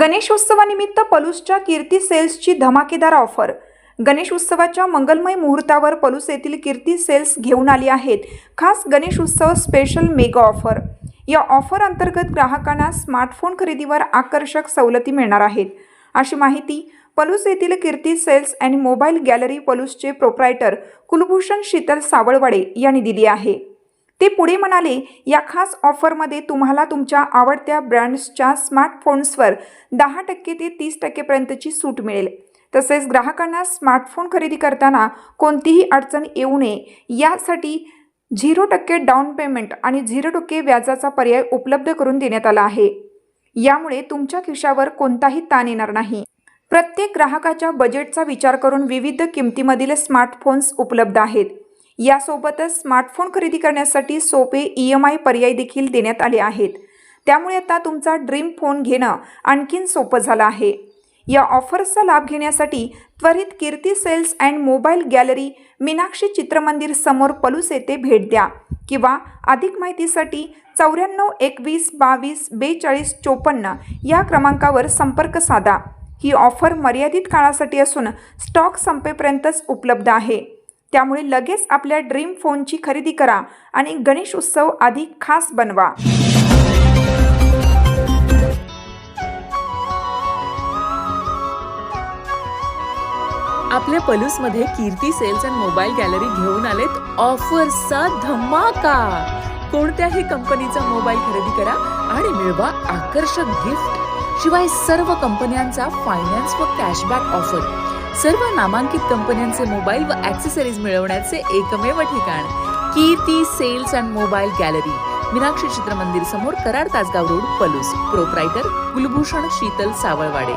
गणेशोत्सवानिमित्त पलूसच्या कीर्ती सेल्सची धमाकेदार ऑफर. गणेश उत्सवाच्या मंगलमय मुहूर्तावर पलूस येथील कीर्ती सेल्स घेऊन आली आहेत. खास Ganesh Utsav special mega offer. या ऑफर अंतर्गत ग्राहकांना स्मार्टफोन खरेदीवर आकर्षक सवलती मिळणार आहेत. अशी माहिती पलूस येथील Kirti sales and mobile gallery पलूसचे proprietor Kulbhushan Sheetal Savalwade यांनी दिली आहे. ते पुढे म्हणाले या खास ऑफरमध्ये तुम्हाला तुमच्या आवडत्या ब्रँड्सच्या स्मार्टफोन्सवर दहा टक्के ते तीस टक्केपर्यंतची सूट मिळेल. तसेच ग्राहकांना स्मार्टफोन खरेदी करताना कोणतीही अडचण येऊ नये. यासाठी झिरो टक्के डाऊन पेमेंट आणि झिरो टक्के व्याजाचा पर्याय उपलब्ध करून देण्यात आला आहे. यामुळे तुमच्या खिशावर कोणताही ताण येणार नाही. प्रत्येक ग्राहकाच्या बजेटचा विचार करून विविध किमतीमधील स्मार्टफोन्स उपलब्ध आहेत. यासोबतच स्मार्टफोन खरेदी करण्यासाठी सोपे ई एम आय पर्याय देखील देण्यात आले आहेत. त्यामुळे आता तुमचा ड्रीम फोन घेणं आणखीन सोपं झालं आहे. या ऑफर्सचा लाभ घेण्यासाठी त्वरित Kirti sales and mobile gallery Meenakshi Chitramandir समोर पलूस येथे भेट द्या किंवा अधिक माहितीसाठी चौऱ्याण्णव एकवीस बावीस बेचाळीस चोपन्न या क्रमांकावर संपर्क साधा. ही ऑफर मर्यादित काळासाठी असून स्टॉक संपेपर्यंतच उपलब्ध आहे. त्यामुळे लगेच आपल्या ड्रीम फोनची खरेदी करा आणि गणेश उत्सव अधिक खास बनवा. आपल्या पलूसमध्ये Kirti sales and mobile gallery घेऊन आलेत ऑफर्सचा धमाका. कोणत्याही कंपनीचा मोबाईल खरेदी करा आणि मिळवा आकर्षक गिफ्ट. शिवाय सर्व कंपन्यांचा फायनान्स व कॅशबॅक ऑफर सर्व नामांकित कंपन्यांचे मोबाईल व ऍक्सेसरीज मिळवण्याचे एकमेव ठिकाण. Kirti sales and mobile gallery Meenakshi Chitramandir समोर कराड तासगाव रोड पलूस. प्रोप्रायटर कुलभूषण शीतल सावळवाडे.